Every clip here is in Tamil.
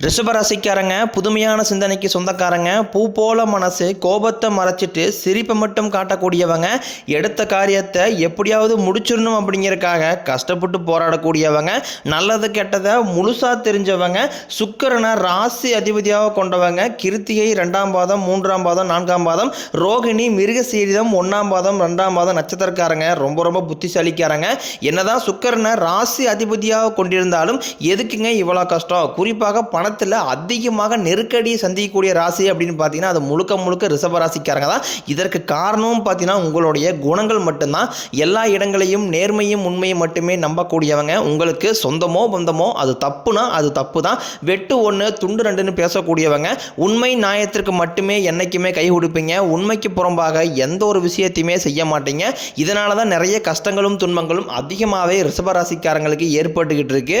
ரிஷபராசிக்காரங்க புதுமையான சிந்தனைக்கு சொந்தக்காரங்க பூ போல மனசு கோபத்தை மறைச்சிட்டு சிரிப்பை மட்டும் காட்டக்கூடியவங்க எடுத்த காரியத்தை எப்படியாவது முடிச்சிடணும் அப்படிங்கிறக்காக கஷ்டப்பட்டு போராடக்கூடியவங்க நல்லது கெட்டதை முழுசாக தெரிஞ்சவங்க சுக்கரனை ராசி அதிபதியாக கொண்டவங்க கிருத்திகை ரெண்டாம் பாதம் மூன்றாம் பாதம் நான்காம் பாதம் ரோகிணி மிருகசீரிதம் ஒன்றாம் பாதம் ரெண்டாம் பாதம் நட்சத்திரக்காரங்க ரொம்ப ரொம்ப புத்திசாலிக்காரங்க. என்னதான் சுக்கரனை ராசி அதிபதியாக கொண்டிருந்தாலும் எதுக்குங்க இவ்வளோ கஷ்டம்? குறிப்பாக பண பணத்தில் அதிகமாக நெருக்கடியை சந்திக்கக்கூடிய ராசி அப்படின்னு பார்த்தீங்கன்னா அது முழுக்க முழுக்க ரிஷப ராசிக்காரங்க தான். இதற்கு காரணமும் பார்த்தீங்கன்னா உங்களுடைய குணங்கள் மட்டும்தான். எல்லா இடங்களையும் நேர்மையும் உண்மையும் மட்டுமே நம்பக்கூடியவங்க. உங்களுக்கு சொந்தமோ பந்தமோ அது தப்புனா அது தப்பு தான் வெட்டு ஒன்று துண்டு ரெண்டுன்னு பேசக்கூடியவங்க. உண்மை நியாயத்திற்கு மட்டுமே என்றைக்குமே கை கொடுப்பீங்க. உண்மைக்கு புறம்பாக எந்த ஒரு விஷயத்தையுமே செய்ய மாட்டீங்க. இதனால தான் நிறைய கஷ்டங்களும் துன்பங்களும் அதிகமாகவே ரிஷபராசிக்காரங்களுக்கு ஏற்பட்டுக்கிட்டு இருக்கு.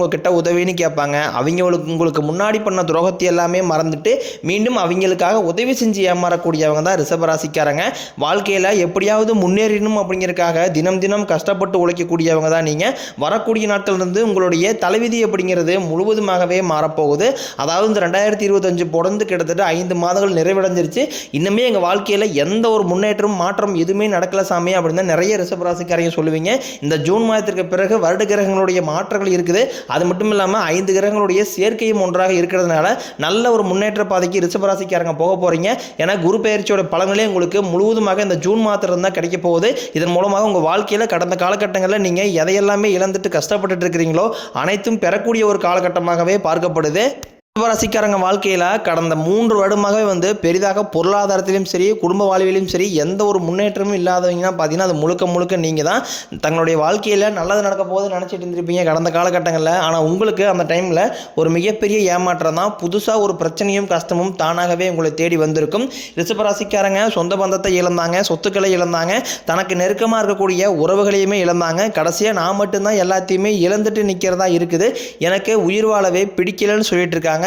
உங்ககிட்ட உதவின்னு கேட்பாங்க. அவங்களுக்கு உங்களுக்கு முன்னாடி பண்ண துரோகத்தை எல்லாமே மறந்துட்டு மீண்டும் அவங்களுக்காக உதவி செஞ்சு ஏமாறக்கூடியவங்க தான் ரிஷபராசிக்காரங்க. வாழ்க்கையில் எப்படியாவது முன்னேறணும் அப்படிங்கிறதுக்காக தினம் தினம் கஷ்டப்பட்டு உழைக்கக்கூடியவங்க தான் நீங்கள் வரக்கூடிய நாட்கள் இருந்து உங்களுடைய தலைவிதி அப்படிங்கிறது முழுவதுமாகவே மாறப்போகுது. அதாவது இந்த ரெண்டாயிரத்தி இருபத்தஞ்சு பிறந்து கிட்டத்தட்ட ஐந்து மாதங்கள் நிறைவடைஞ்சிருச்சு. இன்னுமே எங்கள் வாழ்க்கையில் எந்த ஒரு முன்னேற்றம் மாற்றம் எதுவுமே நடக்கல சாமி அப்படின்னு தான் நிறைய ரிஷபராசிக்காரங்க சொல்லுவீங்க. இந்த ஜூன் மாதத்திற்கு பிறகு வருட கிரகங்களுடைய மாற்றங்கள் இருக்குது. அது மட்டும் இல்லாமல் ஐந்து கிரகங்களுடைய சேர்க்கையும் ஒன்றாக இருக்கிறதுனால நல்ல ஒரு முன்னேற்ற பாதைக்கு ரிஷபராசிக்காரங்க போக போகிறீங்க ஏன்னா குரு பயிற்சியோட பலன்களே உங்களுக்கு முழுவதுமாக இந்த ஜூன் மாதத்துல தான் கிடைக்க போகுது. இதன் மூலமாக உங்கள் வாழ்க்கையில் கடந்த காலகட்டங்களில் நீங்கள் எதையெல்லாமே இழந்துட்டு கஷ்டப்பட்டுட்டு இருக்கிறீங்களோ அனைத்தும் பெறக்கூடிய ஒரு காலகட்டமாகவே பார்க்கப்படுது. ரிஷபராசிக்காரங்க வாழ்க்கையில் கடந்த மூன்று வருடமாகவே வந்து பெரிதாக பொருளாதாரத்திலும் சரி குடும்ப வாழ்விலும் சரி எந்த ஒரு முன்னேற்றமும் இல்லாதவங்கன்னா பார்த்தீங்கன்னா அது முழுக்க முழுக்க நீங்கள் தான். தங்களுடைய வாழ்க்கையில் நல்லது நடக்க போது நினச்சிட்டு இருந்திருப்பீங்க கடந்த காலகட்டங்களில். ஆனால் உங்களுக்கு அந்த டைமில் ஒரு மிகப்பெரிய ஏமாற்றம் தான். புதுசாக ஒரு பிரச்சனையும் கஷ்டமும் தானாகவே உங்களை தேடி வந்திருக்கும். ரிஷபராசிக்காரங்க சொந்த பந்தத்தை இழந்தாங்க சொத்துக்களை இழந்தாங்க தனக்கு நெருக்கமாக இருக்கக்கூடிய உறவுகளையுமே இழந்தாங்க. கடைசியாக நான் மட்டும்தான் எல்லாத்தையுமே இழந்துட்டு நிற்கிறதா இருக்குது. எனக்கு உயிர் வாழவே பிடிக்கலன்னு சொல்லிட்டு இருக்காங்க.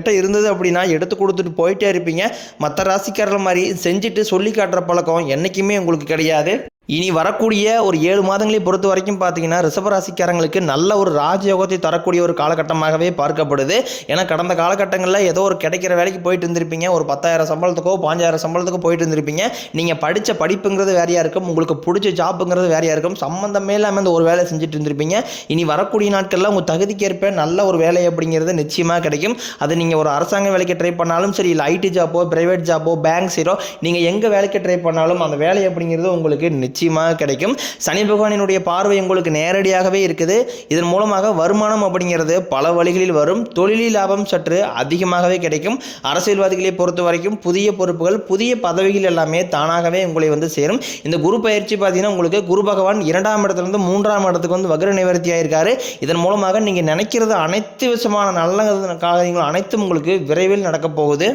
உங்ககிட்ட இருந்தது அப்படின்னா எடுத்து கொடுத்துட்டு போயிட்டே இருப்பீங்க. மற்ற ராசிக்காரர்கள் மாதிரி செஞ்சுட்டு சொல்லி காட்டுற பழக்கம் என்றைக்குமே உங்களுக்கு கிடையாது. இனி வரக்கூடிய ஒரு ஏழு மாதங்களை பொறுத்த வரைக்கும் பார்த்தீங்கன்னா ரிஷபராசிக்காரங்களுக்கு நல்ல ஒரு ராஜயோகத்தை தரக்கூடிய ஒரு காலகட்டமாகவே பார்க்கப்படுது. ஏன்னா கடந்த காலகட்டங்களில் ஏதோ ஒரு கிடைக்கிற வேலைக்கு போயிட்டு இருந்திருப்பீங்க. ஒரு பத்தாயிரம் சம்பளத்துக்கோ பாஞ்சாயிரம் சம்பளத்துக்கோ போயிட்டு இருந்திருப்பீங்க. நீங்கள் படித்த படிப்புங்கிறது வேறையாக இருக்கும். உங்களுக்கு பிடிச்ச ஜாப்புங்கிறது வேறையாக இருக்கும். சம்மந்தமே இல்லாமல் இந்த ஒரு வேலை செஞ்சுட்டு இருந்திருப்பீங்க. இனி வரக்கூடிய நாட்களில் உங்கள் தகுதிக்கேற்ப நல்ல ஒரு வேலை அப்படிங்கிறது நிச்சயமாக கிடைக்கும். அது நீங்கள் ஒரு அரசாங்க வேலைக்கு ட்ரை பண்ணாலும் சரி இல்லை ஐடி ஜாப்போ பிரைவேட் ஜாப்போ பேங்க் சீரோ நீங்கள் எங்கே வேலைக்கு ட்ரை பண்ணாலும் அந்த வேலை அப்படிங்கிறது உங்களுக்கு நிச்சயமாக கிடைக்கும். சனி பகவானினுடைய பார்வை உங்களுக்கு நேரடியாகவே இருக்குது. இதன் மூலமாக வருமானம் அப்படிங்கிறது பல வழிகளில் வரும். தொழிலில் லாபம் சற்று அதிகமாகவே கிடைக்கும். அரசியல்வாதிகளை பொறுத்த வரைக்கும் புதிய பொறுப்புகள் புதிய பதவிகள் எல்லாமே தானாகவே உங்களை வந்து சேரும். இந்த குரு பயிற்சி பார்த்தீங்கன்னா உங்களுக்கு குரு பகவான் இரண்டாம் இடத்துலேருந்து மூன்றாம் இடத்துக்கு வந்து வக்ர நிவர்த்தி ஆயிருக்காரு. இதன் மூலமாக நீங்கள் நினைக்கிறது அனைத்து விதமான நல்ல காரியங்கள் அனைத்தும் உங்களுக்கு விரைவில் நடக்கப் போகுது.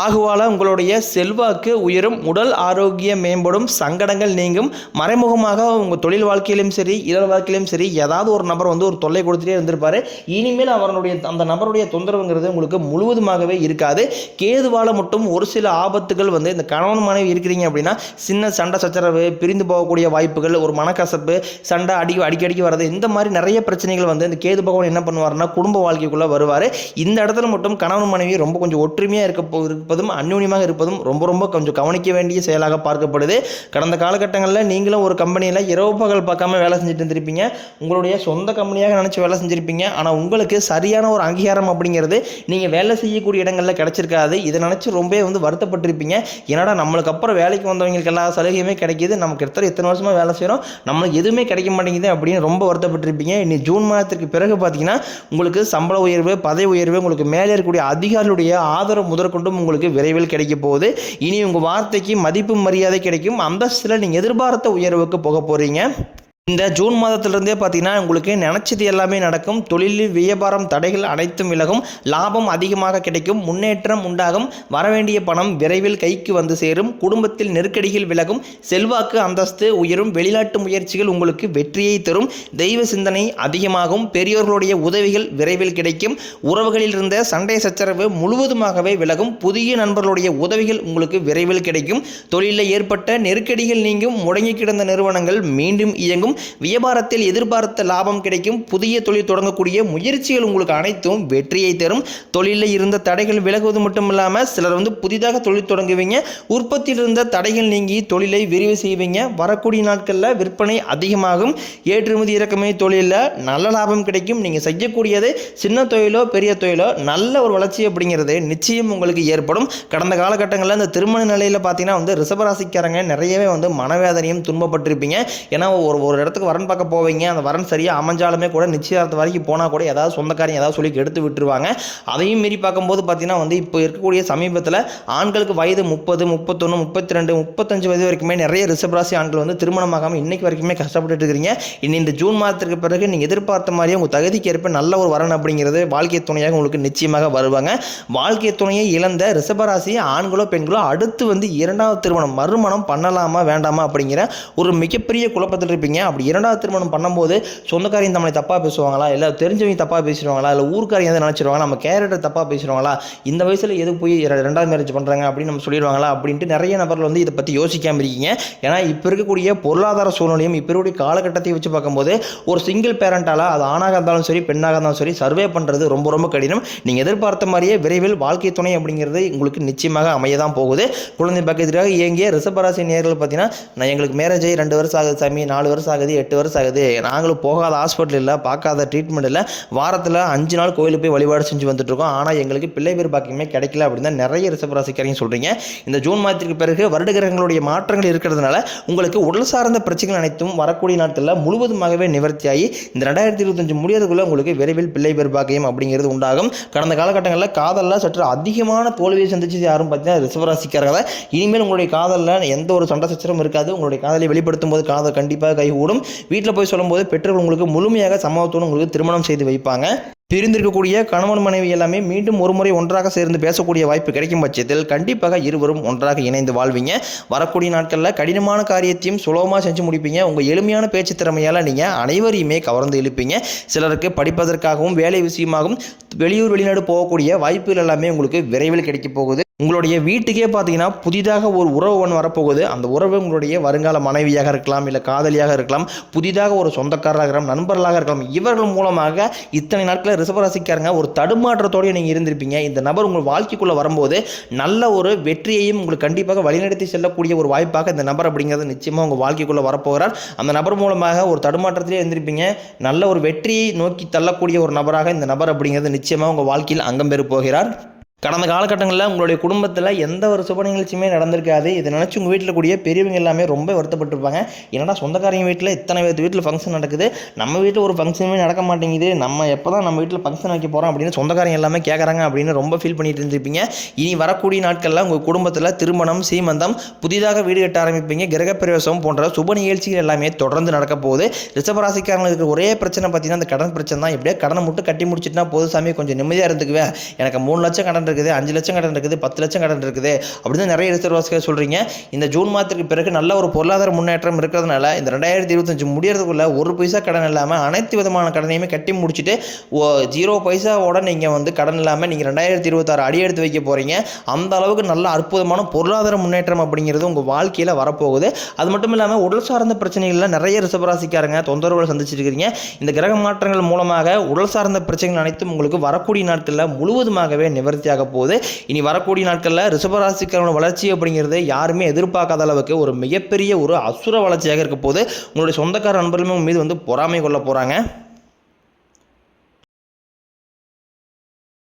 ஆகுவால உங்களுடைய செல்வாக்கு உயரும் உடல் ஆரோக்கியம் மேம்படும் சங்கடங்கள் நீங்கும். மறைமுகமாக உங்கள் தொழில் வாழ்க்கையிலும் சரி இள வாழ்க்கையிலும் சரி ஏதாவது ஒரு நபர் வந்து ஒரு தொல்லை கொடுத்துட்டே இருந்திருப்பாரு. இனிமேல் அவருடைய அந்த நபருடைய தொந்தரவுங்கிறது உங்களுக்கு முழுவதுமாகவே இருக்காது. கேதுவால மட்டும் ஒரு சில ஆபத்துகள் வந்து இந்த கணவன் மனைவி இருக்கிறீங்க அப்படின்னா சின்ன சண்டை சச்சரவு பிரிந்து போகக்கூடிய வாய்ப்புகள் ஒரு மனக்கசப்பு சண்டை அடி அடிக்கடிக்கு வர்றது இந்த மாதிரி நிறைய பிரச்சனைகள் வந்து இந்த கேது பகவான் என்ன பண்ணுவார்னா குடும்ப வாழ்க்கைக்குள்ளே வருவார். இந்த இடத்துல மட்டும் கணவன் மனைவி ரொம்ப கொஞ்சம் ஒற்றுமையாக இருக்க போ இருப்பதும் அந்யூன்யமாக இருப்பதும் ரொம்ப ரொம்ப கொஞ்சம் கவனிக்க வேண்டிய செயலாக பார்க்கப்படுது. கடந்த காலகட்டங்களில் நீங்களும் ஒரு கம்பெனியில் இரவு பகல் பார்க்காம வேலை செஞ்சுட்டு இருந்திருப்பீங்க. உங்களுடைய சொந்த கம்பெனியாக நினச்சி வேலை செஞ்சுருப்பீங்க. ஆனால் உங்களுக்கு சரியான ஒரு அங்கீகாரம் அப்படிங்கிறது நீங்கள் வேலை செய்யக்கூடிய இடங்களில் கிடச்சிருக்காது. இதை நினச்சி ரொம்பவே வந்து வருத்தப்பட்டிருப்பீங்க. என்னடா நம்மளுக்கு அப்புறம் வேலைக்கு வந்தவங்களுக்கு எல்லா சலுகையுமே கிடைக்கிது. நமக்கு எத்தனை எத்தனை வருஷமாக வேலை செய்கிறோம் நம்மளுக்கு எதுவுமே கிடைக்க மாட்டேங்குது அப்படின்னு ரொம்ப வருத்தப்பட்டிருப்பீங்க. இனி ஜூன் மாதத்திற்கு பிறகு பார்த்தீங்கன்னா உங்களுக்கு சம்பள உயர்வு பதவி உயர்வு உங்களுக்கு மேலே இருக்கக்கூடிய அதிகாரிகளுடைய ஆதரவு முதற்கொண்டும் உங்களுக்கு விரைவில் கிடைக்க போகுது. இனி உங்கள் வார்த்தைக்கு மதிப்பு மரியாதை கிடைக்கும். அந்தஸ்தில் நீங்கள் எதிர்பார்த்த உயர்வுக்கு போக போகிறீங்க இந்த ஜூன் மாதத்திலிருந்தே பார்த்தீங்கன்னா உங்களுக்கு நினச்சது எல்லாமே நடக்கும். தொழிலில் வியாபாரம் தடைகள் அனைத்தும் விலகும். லாபம் அதிகமாக கிடைக்கும். முன்னேற்றம் உண்டாகும். வரவேண்டிய பணம் விரைவில் கைக்கு வந்து சேரும். குடும்பத்தில் நெருக்கடிகள் விலகும். செல்வாக்கு அந்தஸ்து உயரும். வெளிநாட்டு முயற்சிகள் உங்களுக்கு வெற்றியை தரும். தெய்வ சிந்தனை அதிகமாகும். பெரியோர்களுடைய உதவிகள் விரைவில் கிடைக்கும். உறவுகளில் இருந்த சண்டை சச்சரவு முழுவதுமாகவே விலகும். புதிய நண்பர்களுடைய உதவிகள் உங்களுக்கு விரைவில் கிடைக்கும். தொழிலில் ஏற்பட்ட நெருக்கடிகள் நீங்கும். முடங்கி கிடந்த நிறுவனங்கள் மீண்டும் இயங்கும். வியாபாரத்தில் எதிர்பார்த்த லாபம் கிடைக்கும். புதிய தொழில் தொடங்கக்கூடிய முயற்சிகள் உங்களுக்கு அனைத்தும் வெற்றியை தரும். தொழிலில் இருந்த தடைகள் விலகுவது மட்டும் இல்லாமல் சிலர் வந்து புதிதாக தொழில் தொடங்குவீங்க. உற்பத்தியில் இருந்த தடைகள் நீங்கி தொழிலை விரிவு செய்வீங்க. வரக்கூடிய நாட்களில் விற்பனை அதிகமாகும். ஏற்றுமதி இறக்குமதி தொழிலில் நல்ல லாபம் கிடைக்கும். நீங்கள் செய்யக்கூடியது சின்ன தொழிலோ பெரிய தொழிலோ நல்ல ஒரு வளர்ச்சி அப்படிங்கிறது நிச்சயம் உங்களுக்கு ஏற்படும். கடந்த காலகட்டங்களில் இந்த திருமண நிலையில் பார்த்தீங்கன்னா வந்து ரிசபராசிக்காரங்க நிறையவே வந்து மனவேதனையும் துன்பப்பட்டிருப்பீங்க. ஏன்னா ஒரு ஒரு இடத்துக்கு வரன் பார்க்க போவீங்க. அந்த வரன் சரியாக அமைஞ்சாலுமே கூட நிச்சயதார்த்தம் வரைக்கும் போனால் கூட ஏதாவது சொந்தக்காரங்க ஏதாவது சொல்லி எடுத்து விட்டுருவாங்க. அதையும் மீறி பார்க்கும்போது பார்த்தீங்கன்னா வந்து இப்போ இருக்கக்கூடிய சமீபத்தில் ஆண்களுக்கு வயது முப்பது முப்பத்தொன்று முப்பத்தி ரெண்டு முப்பத்தஞ்சு வயது வரைக்குமே நிறைய ரிஷபராசி ஆண்கள் வந்து திருமணமாகாமல் இன்னைக்கு வரைக்குமே கஷ்டப்பட்டுட்டு இருக்கிறீங்க இனி இந்த ஜூன் மாதத்திற்கு பிறகு நீங்கள் எதிர்பார்த்த மாதிரியே உங்கள் தகுதிக்கு ஏற்ப நல்ல ஒரு வரன் அப்படிங்கிறது வாழ்க்கை துணையாக உங்களுக்கு நிச்சயமாக வருவாங்க. வாழ்க்கை துணையை இழந்த ரிஷபராசி ஆண்களோ பெண்களோ அடுத்து வந்து இரண்டாவது திருமணம் மறுமணம் பண்ணலாமா வேண்டாமா அப்படிங்கிற ஒரு மிகப்பெரிய குழப்பத்தில் இருப்பீங்க அப்படி இரண்டாவது திருமணம் பண்ணும்போது சொந்தக்காரையும் நம்மளை தப்பாக பேசுவாங்களா? இல்லை தெரிஞ்சவங்க தப்பாக பேசிடுவாங்களா? இல்லை ஊருக்காரையும் எதை நினச்சிருவாங்களா? நம்ம கேரக்டர் தப்பாக பேசிடுவாங்களா? இந்த வயசில் எது போய் ரெண்டாவது மேரேஜ் பண்ணுறாங்க அப்படின்னு நம்ம சொல்லிடுவாங்களா? அப்படின்ட்டு நிறைய நபர்கள் வந்து இதை பற்றி யோசிக்காமல் இருக்கீங்க. ஏன்னா இப்போ இருக்கக்கூடிய பொருளாதார சூழ்நிலையும் இப்போ இருக்கக்கூடிய காலகட்டத்தை வச்சு பார்க்கும்போது ஒரு சிங்கிள் பேரண்டால் அது ஆணாக இருந்தாலும் சரி பெண்ணாக இருந்தாலும் சரி சர்வே பண்ணுறது ரொம்ப ரொம்ப கடினம். நீங்கள் எதிர்பார்த்த மாதிரியே விரைவில் வாழ்க்கை துணை அப்படிங்கிறது உங்களுக்கு நிச்சயமாக அமைய தான் போகுது. குழந்தை பக்கத்திற்காக இயங்கிய ரிசபராசி நேர்கள் பார்த்தீங்கன்னா நான் எங்களுக்கு மேரேஜ் ஆகி ரெண்டு வருஷம் ஆகுது சாமி நாலு வருஷம் ஆகுது எட்டு வருஷம் ஆகுது. நாங்களும் போகாத ஹாஸ்பிட்டல் இல்லை பார்க்காத ட்ரீட்மெண்ட் இல்லை. வாரத்தில் அஞ்சு நாள் கோயிலுக்கு போய் வழிபாடு செஞ்சு வந்துட்டுருக்கோம். ஆனால் எங்களுக்கு பிள்ளை பேர் பாக்கியமே கிடைக்கல அப்படின்னு தான் நிறைய ரிஷபராசிக்காரங்க சொல்கிறீங்க இந்த ஜூன் மாதத்திற்கு பிறகு வருடகிரகங்களுடைய மாற்றங்கள் இருக்கிறதுனால உங்களுக்கு உடல் சார்ந்த பிரச்சனைகள் அனைத்தும் வரக்கூடிய நாட்களில் முழுவதுமாகவே நிவர்த்தியாகி இந்த ரெண்டாயிரத்தி இருபத்தஞ்சு முடியறதுக்குள்ள உங்களுக்கு விரைவில் பிள்ளை பேர் பாக்கியம் அப்படிங்கிறது உண்டாகும். கடந்த காலகட்டங்களில் காதலில் சற்று அதிகமான தோல்வியை சந்திச்சு யாரும் பார்த்தீங்கன்னா ரிஷபராசிக்காரங்க தான். இனிமேல் உங்களுடைய காதலில் எந்த ஒரு சண்டை சச்சரவும் இருக்காது. உங்களுடைய காதலை வெளிப்படுத்தும் போது காதல் கண்டிப்பாக கைகூடும் வீட்டில் போய் சொல்லும்போது பெற்றோர்கள் உங்களுக்கு முழுமையாக சமூகத்தோடு உங்களுக்கு திருமணம் செய்து வைப்பாங்க. பிரிந்திருக்கக்கூடிய கணவன் மனைவி எல்லாமே மீண்டும் ஒரு முறை ஒன்றாக சேர்ந்து பேசக்கூடிய வாய்ப்பு கிடைக்கும் பட்சத்தில் கண்டிப்பாக இருவரும் ஒன்றாக இணைந்து வாழ்வீங்க. வரக்கூடிய நாட்களில் கடினமான காரியத்தையும் சுலபமாக செஞ்சு முடிப்பீங்க. உங்கள் எளிமையான பேச்சு திறமையால் நீங்கள் அனைவரையுமே கவர்ந்து இழுப்பீங்க. சிலருக்கு படிப்பதற்காகவும் வேலை விஷயமாகவும் வெளியூர் வெளிநாடு போகக்கூடிய வாய்ப்புகள் எல்லாமே உங்களுக்கு விரைவில் கிடைக்க போகுது. உங்களுடைய வீட்டுக்கே பார்த்தீங்கன்னா புதிதாக ஒரு உறவு ஒன்று வரப்போகுது. அந்த உறவு உங்களுடைய வருங்கால மனைவியாக இருக்கலாம் இல்லை காதலியாக இருக்கலாம் புதிதாக ஒரு சொந்தக்காரராக இருக்கலாம் நண்பர்களாக இருக்கலாம். இவர்கள் மூலமாக இத்தனை நாட்களில் ரிசபராசிக்காரங்க ஒரு தடுமாற்றத்தோடய நீங்கள் இருந்திருப்பீங்க. இந்த நபர் உங்கள் வாழ்க்கைக்குள்ளே வரும்போது நல்ல ஒரு வெற்றியையும் உங்களுக்கு கண்டிப்பாக வழிநடத்தி செல்லக்கூடிய ஒரு வாய்ப்பாக இந்த நபர் அப்படிங்கிறது நிச்சயமாக உங்கள் வாழ்க்கைக்குள்ளே வரப்போகிறார். அந்த நபர் மூலமாக ஒரு தடுமாற்றத்திலே இருந்திருப்பீங்க. நல்ல ஒரு வெற்றியை நோக்கி தள்ளக்கூடிய ஒரு நபராக இந்த நபர் அப்படிங்கிறது நிச்சயமாக உங்கள் வாழ்க்கையில் அங்கம் பெற போகிறார். கடந்த காலகட்டங்களில் உங்களுடைய குடும்பத்தில் எந்த ஒரு சுப நிகழ்ச்சியுமே நடந்திருக்காது. இதை நினச்சி உங்கள் வீட்டில் கூடிய பெரியவங்க எல்லாமே ரொம்ப வருத்தப்பட்டிருப்பாங்க. என்னடா சொந்தக்காரங்க வீட்டில் இத்தனை பேர் வீட்டில் ஃபங்க்ஷன் நடக்குது? நம்ம வீட்டில் ஒரு ஃபங்க்ஷனுமே நடக்க மாட்டேங்குது. நம்ம எப்போ தான் நம்ம வீட்டில் ஃபங்க்ஷன் வைக்க போகிறோம் அப்படின்னு சொந்தக்காரங்க எல்லாமே கேட்குறாங்க அப்படின்னு ரொம்ப ஃபீல் பண்ணிட்டு இருந்திருப்பீங்க. இனி வரக்கூடிய நாட்களில் உங்கள் குடும்பத்தில் திருமணம் சீமந்தம் புதிதாக வீடு கட்ட ஆரம்பிப்பீங்க. கிரகப்பிரவேசம் போன்ற சுப நிகழ்ச்சிகள் எல்லாமே தொடர்ந்து நடக்க போகுது. ரிஷபராசிக்காரங்களுக்கு ஒரே பிரச்சனை பார்த்தீங்கன்னா அந்த கடன் பிரச்சனை தான் எப்படியே கடனை மட்டும் கட்டி முடிச்சுட்டுனா போதும் சாமி. கொஞ்சம் நிம்மதியாக இருந்துக்குவேன். எனக்கு மூணு லட்சம் கடன் இருக்குது அஞ்சு லட்சம் கடன் இருக்குது பத்து லட்சம் கடன் இருக்குது அப்படின்னு நிறைய ரிசர்வாசிகள் சொல்கிறீங்க இந்த ஜூன் மாதத்துக்கு பிறகு நல்ல ஒரு பொருளாதார முன்னேற்றம் இருக்கிறதுனால இந்த ரெண்டாயிரத்தி இருபத்தஞ்சு முடியறதுக்குள்ள ஒரு பைசா கடன் இல்லாமல் அனைத்து விதமான கடனையுமே கட்டி முடிச்சுட்டு ஓ ஜீரோ பைசாவோட நீங்கள் வந்து கடன் இல்லாமல் நீங்கள் ரெண்டாயிரத்தி இருபத்தாறு அடி எடுத்து வைக்க போகிறீங்க அந்த அளவுக்கு நல்ல அற்புதமான பொருளாதார முன்னேற்றம் அப்படிங்கிறது உங்கள் வாழ்க்கையில் வரப்போகுது. அது மட்டும் இல்லாமல் உடல் சார்ந்த பிரச்சனைகளில் நிறைய ரிசபராசிக்காரங்க தொந்தரவுகள் சந்திச்சிருக்கிறீங்க. இந்த கிரக மாற்றங்கள் மூலமாக உடல் சார்ந்த பிரச்சனைகள் அனைத்தும் உங்களுக்கு வரக்கூடிய நாட்களில் முழுவதுமாகவே நிவர்த்தியாக ஆக போகுது. இனி வரக்கூடிய நாட்களில் ரிஷபராசிக்காரனோட வளர்ச்சி அப்படிங்கிறது யாருமே எதிர்பார்க்காத அளவுக்கு ஒரு மிகப்பெரிய ஒரு அசுர வளர்ச்சியாக இருக்க போது உங்களுடைய சொந்தக்கார நண்பர்களுமே மீது வந்து பொறாமை கொள்ள போகிறாங்க